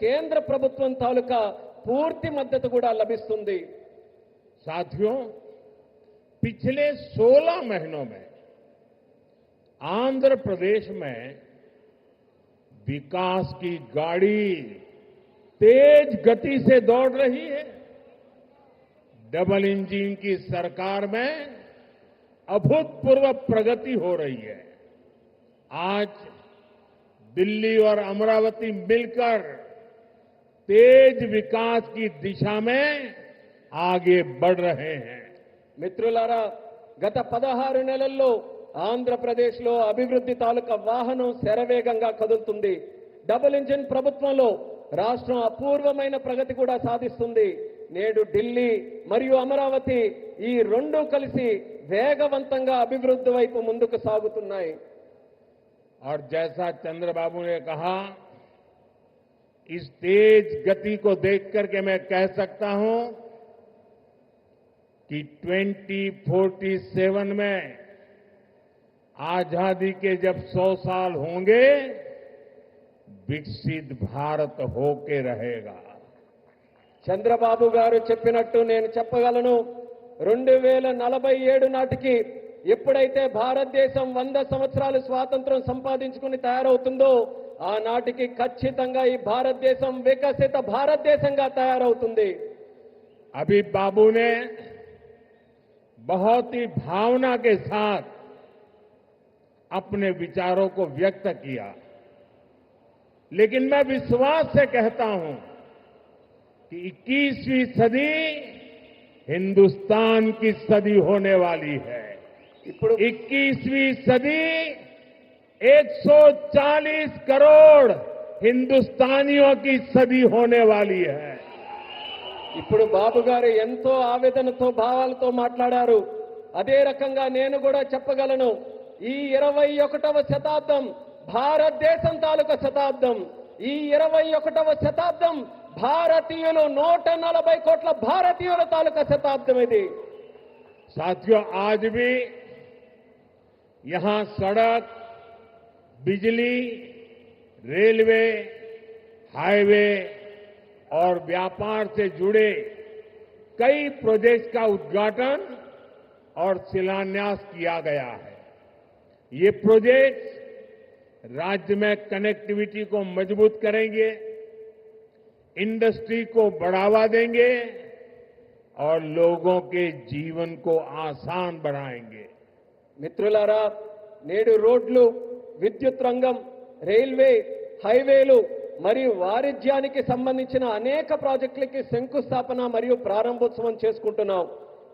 కేంద్ర ప్రభుత్వం తాలూకా పూర్తి మద్దతు కూడా లభిస్తుంది साथियों पिछले 16 महीनों में आंध्र प्रदेश में विकास की गाड़ी तेज गति से दौड़ रही है डबल इंजन की सरकार में अभूतपूर्व प्रगति हो रही है आज दिल्ली और अमरावती मिलकर तेज विकास की दिशा में आगे बढ़ रहे हैं మిత్రులారా గత పదహారు నెలల్లో ఆంధ్రప్రదేశ్లో అభివృద్ధి తాలూకా వాహనం శరవేగంగా కదులుతుంది డబుల్ ఇంజిన్ ప్రభుత్వంలో రాష్ట్రం అపూర్వమైన ప్రగతి కూడా సాధిస్తుంది నేడు ఢిల్లీ మరియు అమరావతి ఈ రెండు కలిసి వేగవంతంగా అభివృద్ధి వైపు ముందుకు సాగుతున్నాయి और जैसा चंद्रबाबू ने कहा इस तेज गति को देख करके मैं कह सकता हूं कि 2047 में आजादी के जब 100 साल होंगे विकसित भारत होके रहेगा చంద్రబాబు గారు చెప్పినట్టు నేను చెప్పగలను రెండు వేల నలభై ఏడు నాటికి ఎప్పుడైతే భారతదేశం వంద సంవత్సరాలు స్వాతంత్రం సంపాదించుకుని తయారవుతుందో ఆనాటికి ఖచ్చితంగా ఈ భారతదేశం వికసిత భారతదేశంగా తయారవుతుంది अभी बाबू ने बहुत ही भावना के साथ अपने विचारों को व्यक्त किया लेकिन मैं विश्वास से कहता हूं कि 21वीं सदी हिंदुस्तान की सदी होने वाली है ఇప్పుడు 21वीं सदी 140 करोड़ हिंदुस्तानियों की सदी होने वाली है ఇప్పుడు బాబు గారు ఎంతో ఆవేదనతో భావాలతో మాట్లాడారు అదే రకంగా నేను కూడా చెప్పగలను ఈ ఇరవై ఒకటవ శతాబ్దం భారతదేశం తాలూకా శతాబ్దం ఈ ఇరవై ఒకటవ శతాబ్దం భారతీయులు నూట నలభై కోట్ల భారతీయుల తాలూకా శతాబ్దం ఇది साथियों आज भी यहाँ सड़क, बिजली, रेलवे, हाईवे और व्यापार से जुड़े कई प्रोजेक्ट्स का उद्घाटन और शिलान्यास किया गया है। ये प्रोजेक्ट राज्य में कनेक्टिविटी को मज़बूत करेंगे इंडस्ट्री को बढ़ावा देंगे और लोगों के जीवन को आसान बनाएँगे। మిత్రులారా నేడు రోడ్లు విద్యుత్ రంగం రైల్వే హైవేలు మరియు వాణిజ్యానికి సంబంధించిన అనేక ప్రాజెక్టులకి శంకుస్థాపన మరియు ప్రారంభోత్సవం చేసుకుంటున్నాం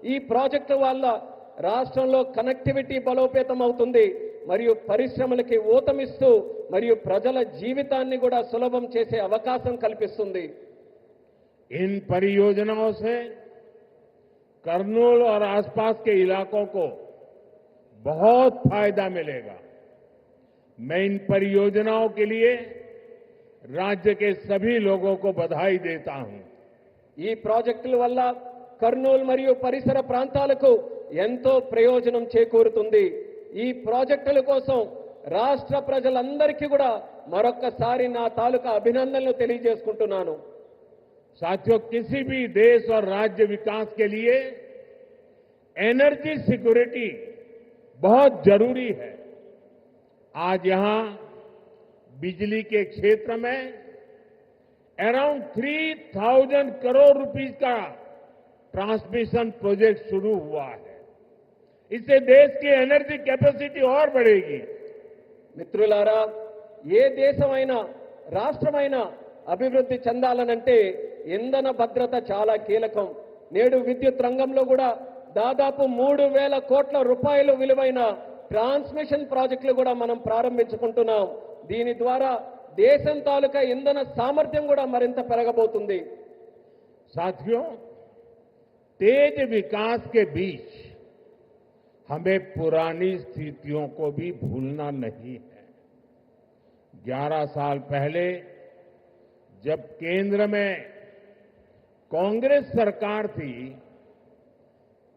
ఈ ప్రాజెక్టు వల్ల రాష్ట్రంలో కనెక్టివిటీ బలోపేతం అవుతుంది మరియు పరిశ్రమలకి ఊతమిస్తూ మరియు ప్రజల జీవితాన్ని కూడా సులభం చేసే అవకాశం కల్పిస్తుంది इन परियोजनाओं से करनूल और आसपास के इलाकों को बहुत फायदा मिलेगा मैं इन परियोजनाओं के लिए राज्य के सभी लोगों को बधाई देता हूं ఈ ప్రాజెక్టుల వల్ల కర్నూలు మరియు పరిసర ప్రాంతాలకు ఎంతో ప్రయోజనం చేకూరుతుంది ఈ ప్రాజెక్టుల కోసం రాష్ట్ర ప్రజలందరికీ కూడా మరొక్కసారి నా తాలూకా అభినందనలు తెలియజేసుకుంటున్నాను साथियों किसी भी देश और राज्य विकास के लिए एनर्जी सिक्योरिटी बहुत जरूरी है आज यहां बिजली के क्षेत्र में around three thousand crore rupees का ट्रांसमिशन प्रोजेक्ट शुरू हुआ है इससे देश की एनर्जी कैपेसिटी और बढ़ेगी మిత్రులారా ఏ దేశమైనా రాష్ట్రమైనా అభివృద్ధి చెందాలనంటే ఇంధన భద్రత చాలా కీలకం నేడు విద్యుత్ రంగంలో కూడా దాదాపు మూడు వేల కోట్ల రూపాయలు విలువైన ట్రాన్స్మిషన్ ప్రాజెక్టులు కూడా మనం ప్రారంభించుకుంటున్నాం దీని ద్వారా దేశం తాలూకా ఇంధన సామర్థ్యం కూడా మరింత పెరగబోతుంది साथियों तेज विकास के बीच हमें पुरानी स्थितियों को भी भूलना नहीं है 11 साल पहले जब केंद्र में कांग्रेस सरकार थी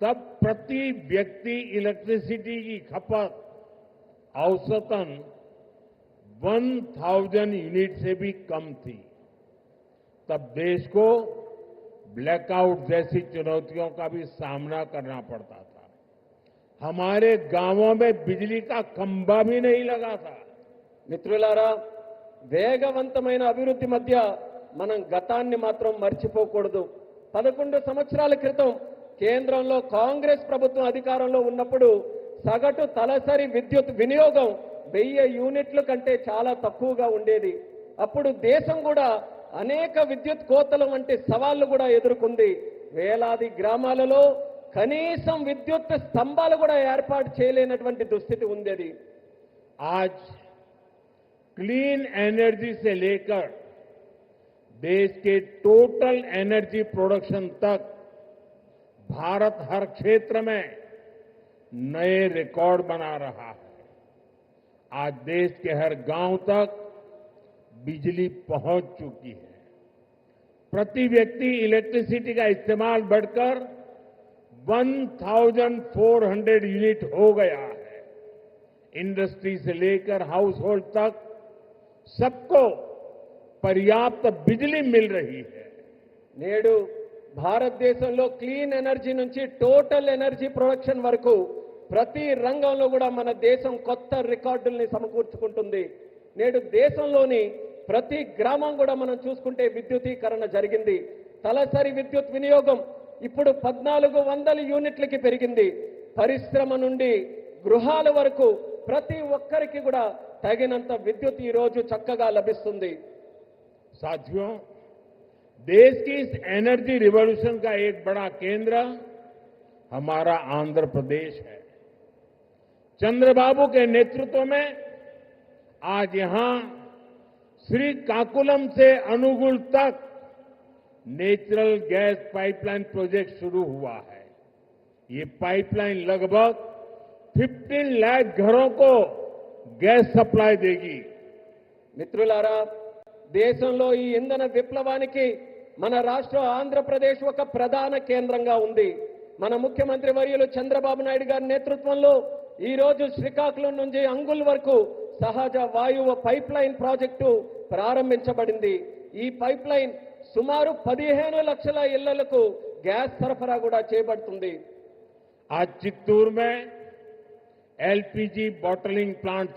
तब प्रति व्यक्ति इलेक्ट्रिसिटी की खपत औसतन 1000 यूनिट से भी कम थी तब देश को ब्लैकआउट जैसी चुनौतियों का भी सामना करना पड़ता था हमारे गांवों में बिजली का खंभा भी नहीं लगा था మిత్రులారా వేగవంతమైన అభివృద్ధి మధ్య మనం గతాన్ని మాత్రం మర్చిపోకూడదు పదకొండు సంవత్సరాల క్రితం కేంద్రంలో కాంగ్రెస్ ప్రభుత్వం అధికారంలో ఉన్నప్పుడు సగటు తలసరి విద్యుత్ వినియోగం వెయ్యి యూనిట్ల కంటే చాలా తక్కువగా ఉండేది అప్పుడు దేశం కూడా అనేక విద్యుత్ కోతలు వంటి సవాళ్లు కూడా ఎదుర్కొంది వేలాది గ్రామాలలో కనీసం విద్యుత్ స్తంభాలు కూడా ఏర్పాటు చేయలేనటువంటి దుస్థితి ఉండేది आज क्लीन एनर्जी से लेकर देश के टोटल एनर्जी प्रोडक्शन तक भारत हर क्षेत्र में नए रिकॉर्ड बना रहा है। आज देश के हर गाँव तक बिजली पहुँच चुकी है। प्रति व्यक्ति इलेक्ट्रिसिटी का इस्तेमाल बढ़कर 1400 यूनिट हो गया है। इंडस्ट्री से लेकर हाउस होल्ड तक सबको पर्याप्त बिजली मिल रही है। నేడు భారతదేశంలో క్లీన్ ఎనర్జీ నుంచి టోటల్ ఎనర్జీ ప్రొడక్షన్ వరకు ప్రతి రంగంలో కూడా మన దేశం కొత్త రికార్డుల్ని సమకూర్చుకుంటుంది. నేడు దేశంలోని ప్రతి గ్రామం కూడా మనం చూసుకుంటే విద్యుతీకరణ జరిగింది. తలసరి విద్యుత్ వినియోగం ఇప్పుడు పద్నాలుగు వందల యూనిట్లకి పెరిగింది. పరిశ్రమ నుండి గృహాల వరకు ప్రతి ఒక్కరికి కూడా తగినంత విద్యుత్ ఈరోజు చక్కగా లభిస్తుంది. సాధ్యం. देश की इस एनर्जी रिवॉल्यूशन का एक बड़ा केंद्र हमारा आंध्र प्रदेश है चंद्रबाबू के नेतृत्व में आज यहां श्रीकाकुलम से अनुगुल तक नेचुरल गैस पाइपलाइन प्रोजेक्ट शुरू हुआ है ये पाइपलाइन लगभग 15 लाख घरों को गैस सप्लाई देगी మిత్రులారా దేశంలో ఈ ఇంధన విప్లవానికి మన రాష్ట్రం ఆంధ్రప్రదేశ్ ఒక ప్రధాన కేంద్రంగా ఉంది. మన ముఖ్యమంత్రి వర్యులు చంద్రబాబు నాయుడు గారి నేతృత్వంలో ఈరోజు శ్రీకాకుళం నుంచి అంగుల్ వరకు సహజ వాయువు పైప్ లైన్ ప్రాజెక్టు ప్రారంభించబడింది. ఈ పైప్ లైన్ సుమారు పదిహేను లక్షల ఇళ్ళకు గ్యాస్ సరఫరా కూడా చేయబడుతుంది ఆ చిత్తూరు మే ఎల్పిజి బాటిలింగ్ ప్లాంట్